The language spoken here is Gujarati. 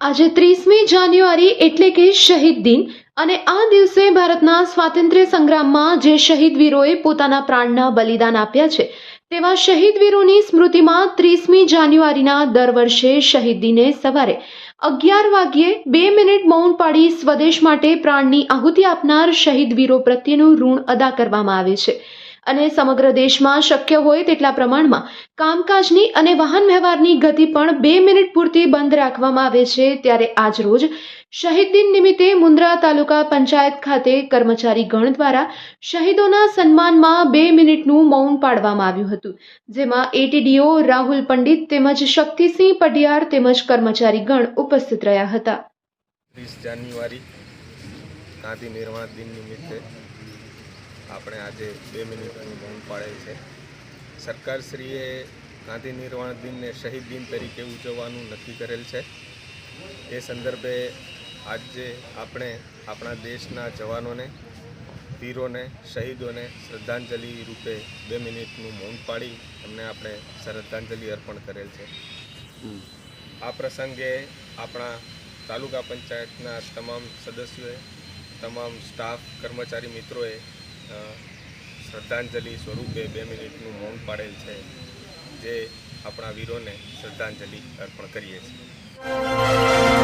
આજે ત્રીસમી જાન્યુઆરી એટલે કે શહીદ દિન અને આ દિવસે ભારતના સ્વાતંત્ર્ય સંગ્રામમાં જે શહીદ વીરોએ પોતાના પ્રાણના બલિદાન આપ્યા છે, તેવા શહીદ વીરોની સ્મૃતિમાં ત્રીસમી જાન્યુઆરીના દર વર્ષે શહીદ દિને સવારે અગિયાર વાગ્યે બે મિનિટ મૌન પાડી સ્વદેશ માટે પ્રાણની આહુતિ આપનાર શહીદ વીરો પ્રત્યેનું ઋણ અદા કરવામાં આવે છે. અને સમગ્ર દેશમાં શક્ય હોય તેટલા પ્રમાણમાં કામકાજની અને વાહન વ્યવહારની ગતિ પણ બે મિનિટ પૂરતી બંધ રાખવામાં આવે છે ત્યારે આજ રોજ શહીદ દિન નિમિત્તે મુન્દ્રા તાલુકા પંચાયત ખાતે કર્મચારી ગણ દ્વારા શહીદોના સન્માનમાં બે મિનિટનું મૌન પાડવામાં આવ્યું હતું, જેમાં એટીડીઓ રાહુલ પંડિત તેમજ શક્તિસિંહ પઢિયાર તેમજ કર્મચારી ગણ ઉપસ્થિત રહ્યા હતા. ત્રીસ જાન્યુઆરી ગાંધી નિર્વાણ દિન નિમિત્તે આપણે આજે બે મિનિટનું મૌન પાડેલ છે. સરકારશ્રીએ ગાંધી નિર્વાણ દિનને શહીદ દિન તરીકે ઉજવવાનું નક્કી કરેલ છે. એ સંદર્ભે આજે આપણે આપણા દેશના જવાનોને વીરોને શહીદોને શ્રદ્ધાંજલિ રૂપે બે મિનિટનું મૌન પાડી એમને આપણે શ્રદ્ધાંજલિ અર્પણ કરેલ છે. આ પ્રસંગે આપણા તાલુકા પંચાયતના તમામ સદસ્યોએ તમામ સ્ટાફ કર્મચારી મિત્રોએ શ્રદ્ધાંજલિ સ્વરૂપે બે મિનિટનું મૌન પાડેલ છે જે આપણા વીરોને શ્રદ્ધાંજલિ અર્પણ કરીએ છીએ.